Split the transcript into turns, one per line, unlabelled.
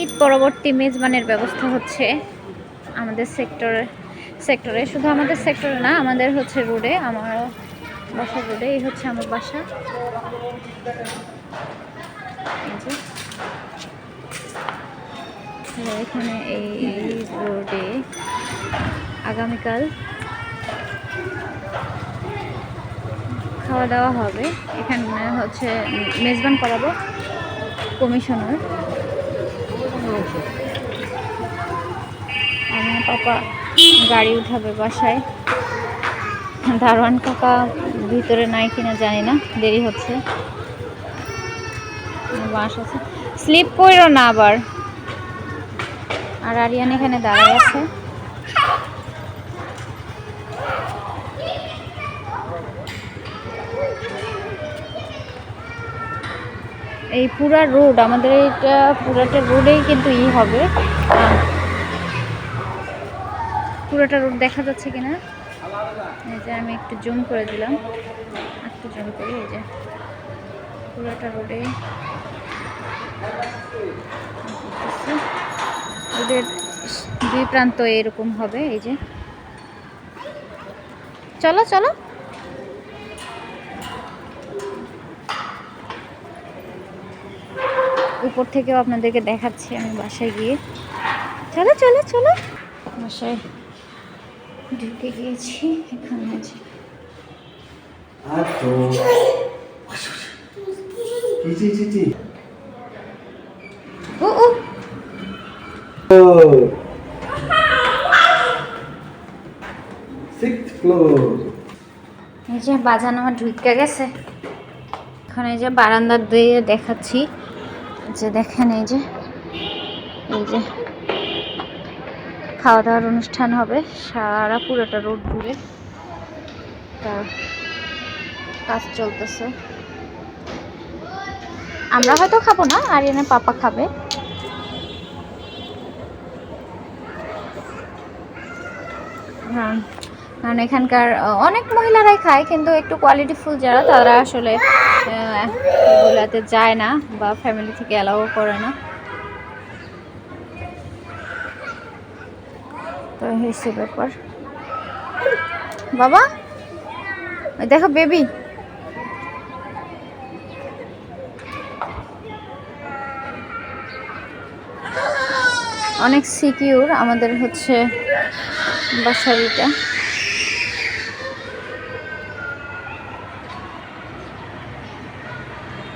ঈদ পরবর্তী মেজবানের ব্যবস্থা হচ্ছে আমাদের সেক্টরে সেক্টরে। শুধু আমাদের সেক্টরে না, আমাদের হচ্ছে রোডে, আমার বাসা রোডে, এই হচ্ছে আমার বাসা। এখানে এই রোডে আগামীকাল খাওয়া দাওয়া হবে। এখানে হচ্ছে মেজবান করাবো, কমিশনার। আমার পাপা গাড়ি উঠাবে বাসায়। দারোয়ান কাকা ভিতরে নাই কিনা জানি না, দেরি হচ্ছে। বাস আছে। স্লিপ করো না আবার। আর আরিয়ান এখানে দাঁড়ায় আছে। এই পুরা রোড আমাদের এটা পুরাটা রোডেই কিন্তু ই হবে। পুরোটা রোড দেখা যাচ্ছে কিনা? এই যে আমি একটু জুম করে দিলাম। একটু জুম করি, এই যে। পুরোটা রোডে রোডের দুই প্রান্ত এরকম হবে, এই যে। চলো চলো। উপর থেকেও আপনাদেরকে দেখাচ্ছি আমি বাসায় গিয়ে। চলো চলো চলো। বাসায় ঢুকে গিয়েছি এখানে আছে। ও ও। এই যে বাজানো আমার ঢুকে গেছে। এখন এই যে বারান্দা দিয়ে দেখাচ্ছি। যে দেখেন এই যে এই যে খাওয়া দাওয়ার অনুষ্ঠান হবে, সারা পুরোটা রোড জুড়ে তার কাজ চলতেছে। আমরা হয়তো খাব না আর এনে পাপা খাবে। হ্যাঁ। কারণ এখানকার অনেক মহিলারাই খায়, কিন্তু একটু কোয়ালিটিফুল যারা, তারা আসলে এগুলাতে যায় না বা ফ্যামিলি থেকে অ্যালাউ করে না। তো হয়েছে ব্যাপার। বাবা দেখো বেবি অনেক সিকিউর আমাদের হচ্ছে বাসারিটা